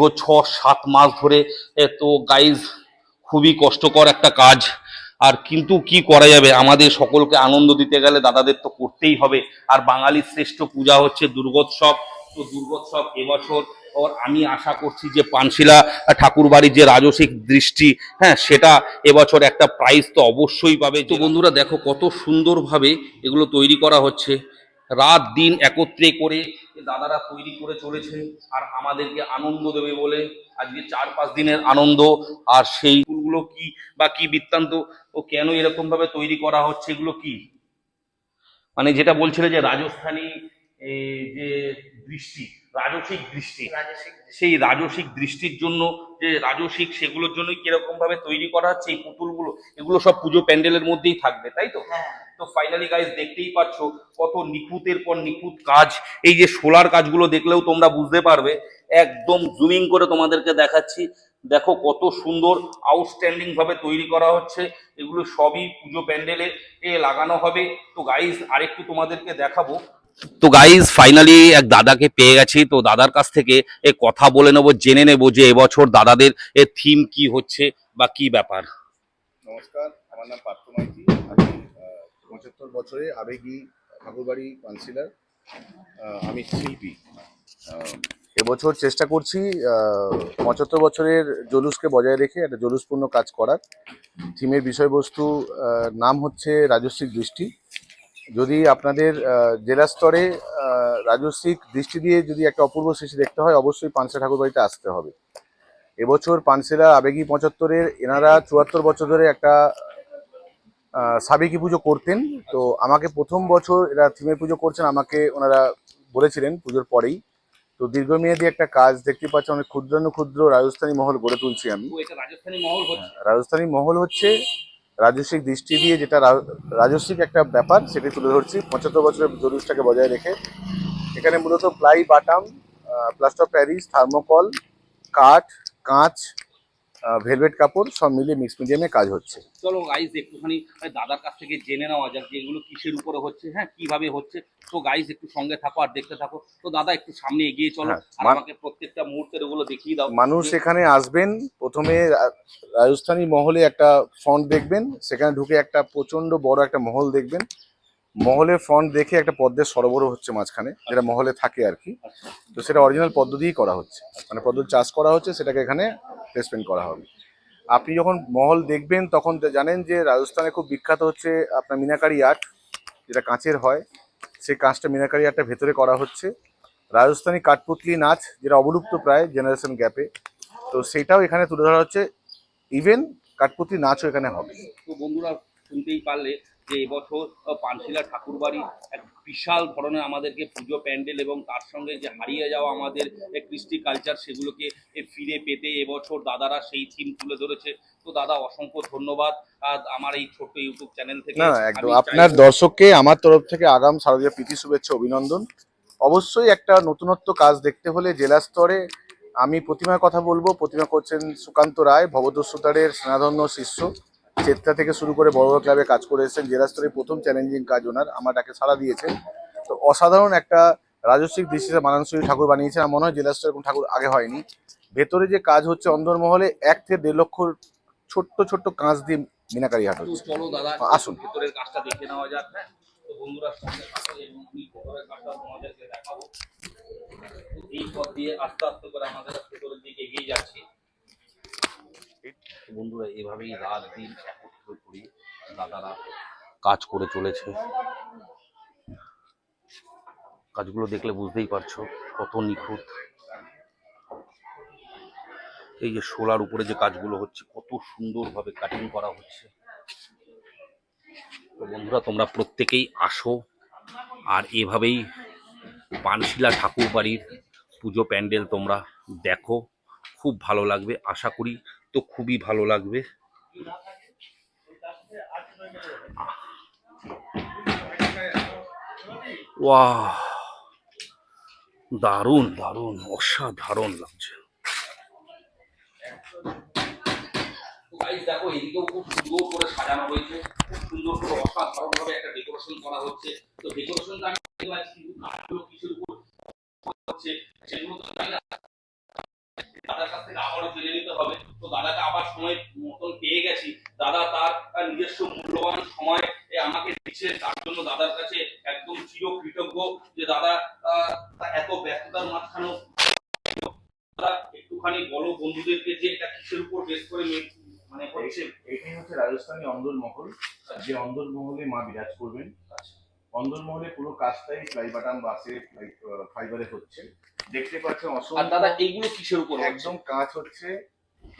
দীর্ঘ ছ, সাত মাস ধরে তো গাইজ খুবই কষ্টকর একটা কাজ। আর কিন্তু কি করা যাবে? আমাদের সকলকে আনন্দ দিতে গেলে দাদাদের তো করতেই হবে। আর বাঙালির শ্রেষ্ঠ পূজা হচ্ছে দুর্গোৎসব। তো দুর্গোৎসব এবছর, ওর আমি আশা করছি যে পানশিলা ঠাকুর বাড়ির যে রাজসিক দৃষ্টি হ্যাঁ সেটা এবছর একটা প্রাইজ তো অবশ্যই পাবে। তো বন্ধুরা দেখো কত সুন্দরভাবে এগুলো তৈরি করা হচ্ছে। রাত দিন একত্রে করে দাদারা তৈরি করে চলেছে আর আমাদেরকে আনন্দ দেবে বলে আজকে চার পাঁচ দিনের আনন্দ আর সেই ফুলগুলো কি বা কি বৃত্তান্ত ও কেন এরকম ভাবে তৈরি করা হচ্ছে এগুলো কি? মানে যেটা বলছিলে যে রাজস্থানী যে দৃষ্টি রাজসিক দৃষ্টি সেই রাজসিক দৃষ্টির জন্য যে রাজসিক সেগুলোর জন্য কীরকম ভাবে তৈরি করা হচ্ছে এই পুতুলগুলো এগুলো সব পুজো প্যান্ডেলের মধ্যেই থাকবে তাই তো? তো ফাইনালি গাইজ দেখতেই পাচ্ছ কত নিখুঁতের পর নিখুঁত কাজ। এই যে সোলার কাজগুলো দেখলেও তোমরা বুঝতে পারবে। একদম জুমিং করে তোমাদেরকে দেখাচ্ছি। দেখো কত সুন্দর আউটস্ট্যান্ডিং ভাবে তৈরি করা হচ্ছে। এগুলো সবই পুজো প্যান্ডেলে এ লাগানো হবে। তো গাইজ আরেকটু তোমাদেরকে দেখাবো। তো গাইজ ফাইনালি এক দাদাকে পেয়ে গেছি। তো দাদার কাছ থেকে এ কথা বলে নেব, জেনে নেব যে এবছর দাদাদের এ থিম কি হচ্ছে বা কি ব্যাপার। নমস্কার, আমার নাম পার্থ মাইতি। পঁচাত্তর বছরে আবেগী ঠাকুরবাড়ি কাউন্সিলর আমি শিল্পী। এবছর চেষ্টা করছি পঁচাত্তর বছরের জলুসকে বজায় রেখে একটা জলুসপূর্ণ কাজ করার। থিমের বিষয়বস্তু নাম হচ্ছে রাজস্বিক দৃষ্টি। যদি আপনাদের জেলা স্তরে রাজস্বিক দৃষ্টি দিয়ে যদি একটা অপূর্ব সৃষ্টি দেখতে হয়, অবশ্যই পানসা ঠাকুরবাড়িতে আসতে হবে। এবছর পানশিলা আবেগী পঁচাত্তরের, এনারা চুয়াত্তর বছর ধরে একটা সাবেকি পুজো করতেন। তো আমাকে প্রথম বছর এরা থিমের পুজো করছেন আমাকে ওনারা বলেছিলেন পুজোর পরেই। তো দীর্ঘমেয়াদী একটা কাজ দেখতে পাচ্ছি অনেক ক্ষুদ্রানু ক্ষুদ্র রাজস্থানী মহল গড়ে তুলছি আমি। রাজস্থানী মহল হচ্ছে। রাজস্বিক দৃষ্টি দিয়ে যেটা রাজস্বিক একটা ব্যাপার সেটি তুলে ধরছি। পঁচাত্তর বছরের জরুরিটাকে বজায় রেখে। এখানে মূলত প্লাই বাটাম প্লাস্টার প্যারিস থার্মোকল কাঠ কাঁচ ভেলভেট কাপড় সব মিলিয়ে মিক্স মিডিয়ামে কাজ হচ্ছে। চলো গাইজ একটুখানি দাদার কাছ থেকে জেনে নেওয়া যাক যে এগুলো কিসের উপরে হচ্ছে হ্যাঁ কীভাবে হচ্ছে। তো গাইজ একটু সঙ্গে থাকো আর দেখতে থাকো। তো দাদা একটু সামনে এগিয়ে চলো। হ্যাঁ, আমাকে প্রত্যেকটা মুহূর্তের ওগুলো দেখিয়ে দাও। মানুষ এখানে আসবেন প্রথমে রাজস্থানী মহলে একটা ফ্রন্ট দেখবেন সেখানে ঢুকে একটা প্রচণ্ড বড় একটা মহল দেখবেন। মহলের ফ্রন্ট দেখে একটা পদ্মের সরবরাহ হচ্ছে মাঝখানে, যেটা মহলে থাকে আর কি। তো সেটা অরিজিনাল পদ্ম দিয়েই করা হচ্ছে। মানে পদ্ম চাষ করা হচ্ছে, সেটাকে এখানে প্লেসমেন্ট করা হবে। আপনি যখন মহল দেখবেন, তখন জানেন যে রাজস্থানে খুব বিখ্যাত হচ্ছে আপনার মিনাকারি আর্ট, যেটা কাঁচের হয়। সেই কাঁচটা মিনাকারি আর্টটা ভেতরে করা হচ্ছে। রাজস্থানী কাঠপুতলি নাচ, যেটা অবলুপ্ত প্রায় জেনারেশন গ্যাপে তো সেটাও এখানে তুলে ধরা হচ্ছে। ইভেন কাঠপুতলি নাচও এখানে হবে। তো বন্ধুরা শুনতেই পারলে যে এবছর পানশিলা ঠাকুর বাড়ি এক বিশাল ধরনের আমাদেরকে পুজো প্যান্ডেল এবং তার সঙ্গে যে হারিয়ে যাওয়া আমাদের কৃষ্টি কালচার সেগুলোকে ফিরে পেতে এবছর দাদারা সেই থিম তুলে ধরেছে। তো দাদা অসংখ্য ধন্যবাদ। আমার এই ছোট্ট ইউটিউব চ্যানেল থেকে না একদম। আপনার দর্শককে আমার তরফ থেকে আগাম শারদীয় প্রীতি শুভেচ্ছা অভিনন্দন। অবশ্যই একটা নতুনত্ব কাজ দেখতে হলে জেলা স্তরে আমি প্রতিমার কথা বলব। প্রতিমা করছেন সুকান্ত রায় ভবদস্যুতারের স্নাধন্য শিষ্য। চেত্রা থেকে শুরু করে বড় বড় ক্লাবে কাজ করে এসেছেন জেলা স্তরে প্রথম চ্যালেঞ্জিং কাজ ওনার আমার ডাকে সাড়া দিয়েছেন। তো অসাধারণ একটা রাজস্বিক দৃষ্টিতে মানানসই ঠাকুর বানিয়েছেন আমার মনে হয় জেলা স্তরে এরকম ঠাকুর আগে হয়নি। ভেতরে যে কাজ হচ্ছে অন্দরমহলে এক থেকে দেড় লক্ষ ছোট্ট ছোট্ট কাঁচ দিয়ে মিনাকারি হাট হচ্ছে। আসুন। ভেতরের কাজটা দেখে নেওয়া যাক হ্যাঁ? তো বন্ধুরা সঙ্গে থাকো এবং আমি ভেতরের কাজটা তোমাদেরকে দেখাবো। এই পথ দিয়ে আস্তে আস্তে করে আমাদের ভেতরের দিকে এগিয়ে যাচ্ছি। বন্ধুরা এভাবেই রাত দিন দাদারা কাজ করে চলেছে। কাজগুলো দেখলে বুঝতেই পারছ, কত নিখুঁত। এই যে শোলার উপরে যে কাজগুলো হচ্ছে, কত সুন্দরভাবে কাটিং করা হচ্ছে। তো বন্ধুরা, তোমরা প্রত্যেকেই আসো, আর এভাবেই পানশিলা ঠাকুর বাড়ির পুজো প্যান্ডেল তোমরা দেখো। খুব ভালো লাগবে। আশা করি তো খুবই ভালো লাগবে। ওয়া দারুণ দারুণ, অসাধারণ লাগছে। দেখো খুব সুন্দর করে সাজানো হয়েছে। খুব সুন্দর করে অসাধারণ ভাবে একটা ডেকোরেশন করা হচ্ছে। তো কিসের উপর হচ্ছে, সেগুলো তো দাদার কাছ থেকে আবারও জেনে নিতে হবে। তো দাদাকে আবার সময় মতন পেয়ে গেছি। দাদা তার নিজস্ব মূল্যবান সময় আমাকে দিচ্ছে। তার জন্য দাদার কাছে একদম চির কৃতজ্ঞ যে দাদা এত ব্যস্ততার মাঝখানেও একটুখানি বলো বন্ধুদেরকে যে এটা কিসের উপর বেস করে মানে হচ্ছে? এটাই হচ্ছে রাজস্থানী অন্দর মহল যে অন্দর মহলে মা বিরাজ করবেন অন্দর মহলে পুরো কাজটাই ফ্লাই বাটাম বাসে ফাইবারে হচ্ছে। দেখতে পাচ্ছেন অসংখ্য দাদা এইগুলো কিসের উপর একদম কাঁচ হচ্ছে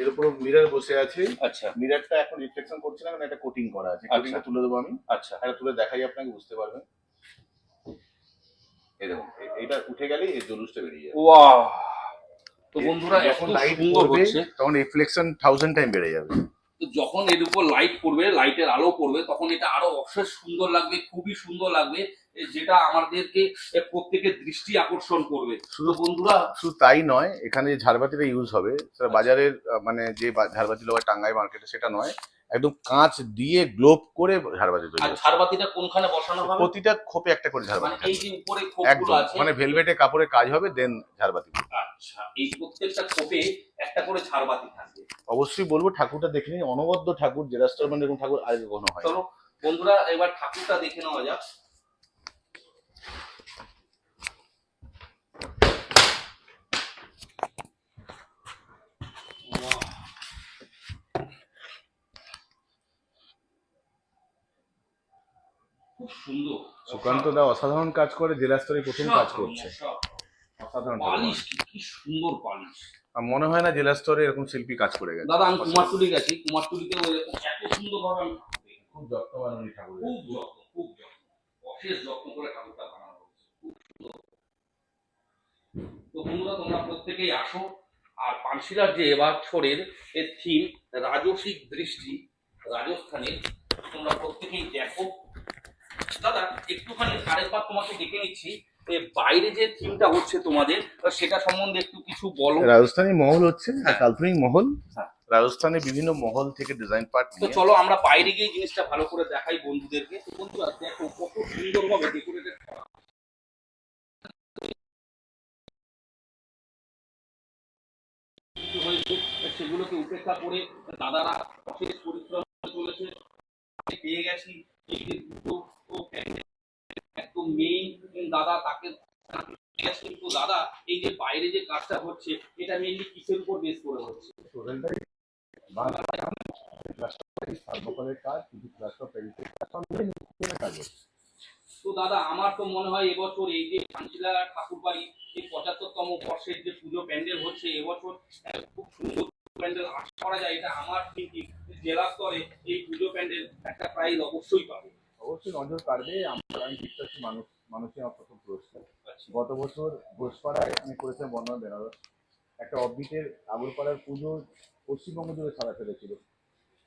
এর উপর মিরর বসে আছে। আচ্ছা। মিররটা এখন রিফ্লেকশন করছে না কারণ একটা কোটিং করা আছে। আচ্ছা। কোটিংটা তুলে দেবো আমি। আচ্ছা। এটা তুলে দেখাই আপনাকে বুঝতে পারবেন। এই দেখুন এটা উঠে গেলেই এই জলুসটা বেরিয়ে যাবে। ওয়াও! তো বন্ধুরা এত লাইট সুন্দর হচ্ছে। তখন রিফ্লেকশন থাউজেন্ড টাইম বেড়ে যাবে। তো যখন এর উপর লাইট পড়বে লাইটের আলো পড়বে তখন এটা আরও অশেষ সুন্দর লাগবে খুবই সুন্দর লাগবে যেটা আমাদেরকে প্রত্যেকের দৃষ্টি আকর্ষণ করবে। শুধু বন্ধুরা শুধু তাই নয় এখানে যে ঝাড়বাতিটা ইউজ হবে সেটা বাজারের মানে যে ঝাড়বাতি লোক টাঙ্গাই মার্কেটে সেটা নয় একদম কাঁচ দিয়ে গ্লোব করে ঝাড়বাতি তৈরি আর ঝাড়বাতিটা কোনখানে বসানো হবে? প্রতিটা খোপে একটা করে মানে ঝাড়বাতি এই থাকবে। যে উপরে খোপগুলো আছে মানে ভেলভেটে কাপড়ে কাজ হবে দেন ঝাড়বাতি। আচ্ছা এই প্রত্যেকটা খোপে একটা করে ঝাড়বাতি থাকবে অবশ্যই বলব ঠাকুরটা দেখে নিন। অনবদ্য ঠাকুর রেস্টুরেন্ট এরকম ঠাকুর আগে কখনো হয় চলো বন্ধুরা এবার ঠাকুরটা দেখে নেওয়া যাক। সুকান্ত দা অসাধারণ কাজ করে জেলা স্তরে প্রথম কাজ করছে। অসাধারণ। পালিশ কি কি সুন্দর পালিশ আর মনে হয় না জেলা স্তরে এরকম শিল্পী কাজ করে গেছে। দাদা আমি কুমারটুলি গেছি কুমারটুলিতে এত সুন্দর ভাবে আমি খুব যত্নবান উনি ঠাকুর খুব যত্ন খুব যত্ন। অশেষ যত্ন করে ঠাকুরটা বানানো হয়েছে। খুব সুন্দর। তো বন্ধুরা তোমরা প্রত্যেকেই আসো। আর পানশিলার যে এবছরের এর থিম রাজসিক দৃষ্টি রাজস্থানের তোমরা প্রত্যেকেই দেখো। দাদা একটুখানি আরেকবার তোমাকে ডেকে নিচ্ছি। বাইরে যে থিমটা হচ্ছে তোমাদের সেটা সম্বন্ধে একটু কিছু বলো। রাজস্থানী মহল হচ্ছে হ্যাঁ। কাল্পনিক মহল। হ্যাঁ। রাজস্থানে বিভিন্ন মহল থেকে ডিজাইন পার্ট তো চলো আমরা বাইরে গিয়ে জিনিসটা ভালো করে দেখাই বন্ধুদেরকে। তো বন্ধুরা দেখো কত সুন্দরভাবে ডেকোরেটেড হয়েছে সেগুলোকে উপেক্ষা করে দাদারা অশেষ পরিশ্রম চলেছে। পেয়ে গেছি। এই যে দুটো ও একদম মেইন দাদা তাকে কিন্তু দাদা এই যে বাইরে যে কাজটা হচ্ছে এটা মেইনলি কিসের উপর বেস করে হচ্ছে? তো দাদা আমার তো মনে হয় এবছর এই যে শান্তিলা ঠাকুর বাড়ি এই পঁচাত্তরতম বর্ষের যে পুজো প্যান্ডেল হচ্ছে এবছর খুব সুন্দর প্যান্ডেল আশা করা যায় এটা আমার থিঙ্কিং জেলা স্তরে এই পুজো প্যান্ডেল একটা প্রাইজ অবশ্যই পাবে। অবশ্যই নজর কাড়বে আমরা আমি বিশ্বাসী মানুষ মানুষই আমার প্রথম পুরস্কার। গত বছর ঘোষপাড়ায় আমি করেছিলাম বর্ণনা বেনারস। একটা অববিটের আগরপাড়ার পুজো পশ্চিমবঙ্গ জুড়ে সারা ফেলেছিল।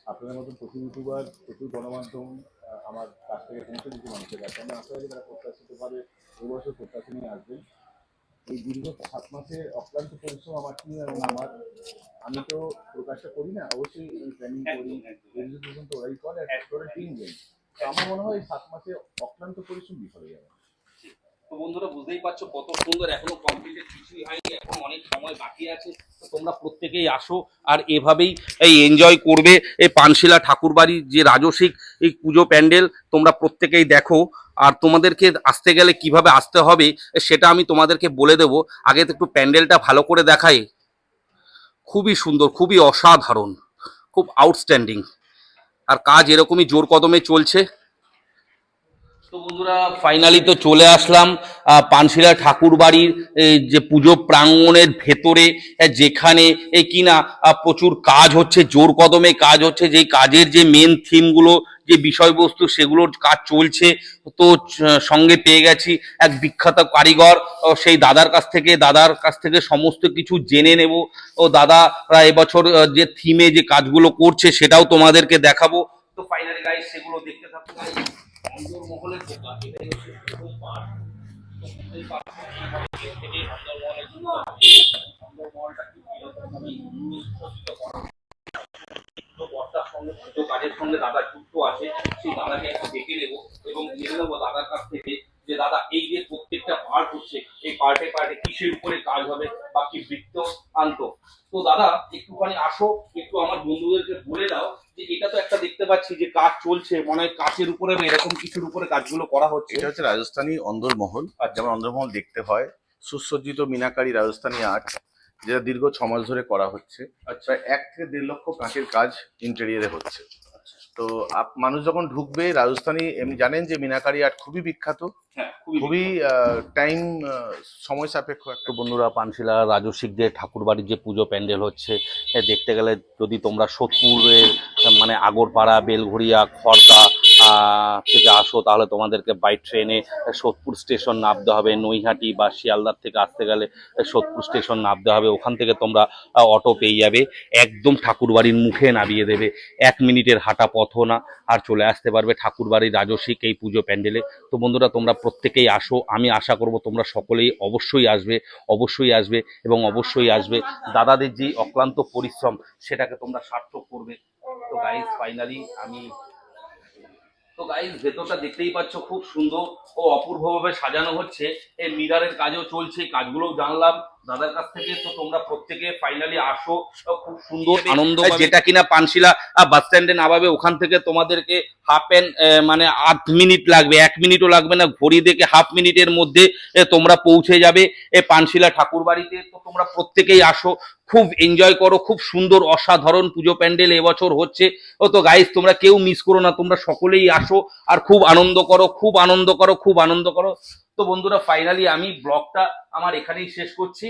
আপনাদের মতন প্রচুর ইউটিউবার প্রচুর গণমাধ্যম আমার কাছ থেকে পৌঁছে দিচ্ছে মানুষের কাছে আমি আশা করি তারা প্রত্যাশিতভাবে এবছর প্রত্যাশা নিয়ে আসবেন এই দীর্ঘ সাত মাসের অক্লান্ত পরিশ্রম আমার টিম এবং আমার আমি তো প্রকাশটা করি না অবশ্যই প্ল্যানিং করি তো ওরাই করে টিম তো আমার মনে হয় সাত মাসে অক্লান্ত পরিশ্রম বিফলে যাবে। তো বন্ধুরা বুঝতেই পারছ, কত সুন্দর এখনও কমপ্লিটেড কিছুই হয়নি, এখন অনেক সময় বাকি আছে তোমরা প্রত্যেকেই আসো আর এভাবেই এই এনজয় করবে। এই পানশিলা ঠাকুরবাড়ির যে রাজসিক এই পুজো প্যান্ডেল, তোমরা প্রত্যেকেই দেখো। আর তোমাদেরকে আসতে গেলে কীভাবে আসতে হবে, সেটা আমি তোমাদেরকে বলে দেব। আগে তো একটু প্যান্ডেলটা ভালো করে দেখাই। খুবই সুন্দর, খুবই অসাধারণ, খুব আউটস্ট্যান্ডিং আর কাজ এরকমই জোর কদমে চলছে। তো বন্ধুরা ফাইনালি তো চলে আসলাম পানশিলা ঠাকুর বাড়ির যে পুজো প্রাঙ্গণের ভেতরে যেখানে কিনা প্রচুর কাজ হচ্ছে, জোর কদমে কাজ হচ্ছে, যেই কাজের যে মেন থিমগুলো যে বিষয়বস্তু সেগুলোর কাজ চলছে, তো সঙ্গে পেয়ে গেছি এক বিখ্যাত কারিগর সেই দাদার কাছ থেকে, দাদার কাছ থেকে সমস্ত কিছু জেনে নেব। ও দাদা এবছর যে থিমে যে কাজগুলো করছে সেটাও তোমাদেরকে দেখাবো। তো ফাইনালি গাইস সেগুলো দেখতে থাকো guys। অন্দরমহলের দোকান এটাই হচ্ছে প্রথম পার্ট। অন্দরমহলটা কি পুজো কাজের সঙ্গে দাদা যুক্ত আছে সেই দাদাকে একটু ডেকে নেব এবং জেনে নেব দাদার কাছ থেকে যে দাদা এই যে প্রত্যেকটা পার্ট হচ্ছে এই পার্টে পার্টে কিসের উপরে কাজ হবে বা কি বৃত্ত আনতো। তো দাদা একটুখানি আসো একটু আমার বন্ধুদেরকে বলে দাও যে এটা তো একটা দেখতে পাচ্ছি যে কাজ চলছে মনে হয় কাচের উপরে এরকম কিছুর উপরে কাজগুলো করা হচ্ছে। এটা হচ্ছে রাজস্থানী অন্দরমহল। আর যেমন অন্দরমহল দেখতে হয় সুসজ্জিত মিনাকারী রাজস্থানী আর্ট। যেটা দীর্ঘ ছ মাস ধরে করা হচ্ছে। আচ্ছা। প্রায় এক থেকে দেড় লক্ষ কাঁচের কাজ ইন্টেরিয়ারে হচ্ছে। তো আপ- মানুষ যখন ঢুকবে রাজস্থানী এমনি জানেন যে মিনাকারি আর্ট খুবই বিখ্যাত। হ্যাঁ খুবই খুবই টাইম সময় সাপেক্ষ একটা। বন্ধুরা পানশিলা রাজস্বিক যে ঠাকুর বাড়ির যে পুজো প্যান্ডেল হচ্ছে দেখতে গেলে যদি তোমরা সোদপুরের মানে আগরপাড়া বেলঘড়িয়া খড়দা আহ, থেকে আসো, তাহলে তোমাদেরকে বাই ট্রেনে সোদপুর স্টেশন নামতে হবে, নৈহাটি বা শিয়ালদার থেকে আসতে গেলে সোদপুর স্টেশন নামতে হবে, ওখান থেকে তোমরা অটো পেয়ে যাবে, একদম ঠাকুরবাড়ির মুখে নামিয়ে দেবে, এক মিনিটের হাঁটা পথও না, আর চলে আসতে পারবে ঠাকুর বাড়ির রাজস্বিক এই পুজো প্যান্ডেলে। তো বন্ধুরা, তোমরা প্রত্যেকেই আসো, আমি আশা করব তোমরা সকলেই অবশ্যই আসবে অবশ্যই আসবে এবং অবশ্যই আসবে। দাদাদের যে অক্লান্ত পরিশ্রম, সেটাকে তোমরা সার্থক করবে। তো গাইজ ফাইনালি আমি তো গাইজ ভেতরটা দেখতেই পাচ্ছ খুব সুন্দর ও অপূর্বভাবে সাজানো হচ্ছে। এই মিরারের কাজও চলছে কাজগুলোও জানলাম। দাদার কাছ থেকে তো তোমরা প্রত্যেকে ফাইনালি আসো খুব সুন্দর আনন্দ যেটা কিনা পানশিলা বাস স্ট্যান্ডে নামাবে ওখান থেকে তোমাদেরকে হাফ মানে আধ মিনিট লাগবে এক মিনিটও লাগবে না ঘড়ি দেখে হাফ মিনিটের মধ্যে তোমরা পৌঁছে যাবে। এ পানশিলা ঠাকুর বাড়িতে তো তোমরা প্রত্যেকেই আসো খুব এনজয় করো খুব সুন্দর অসাধারণ পুজো প্যান্ডেল এবছর হচ্ছে। ও তো গাইস তোমরা কেউ মিস করো না তোমরা সকলেই আসো আর খুব আনন্দ করো খুব আনন্দ করো খুব আনন্দ করো। তো বন্ধুরা ফাইনালি আমি ব্লগটা আমার এখানেই শেষ করছি।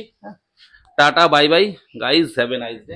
Tata bye bye guys have a nice day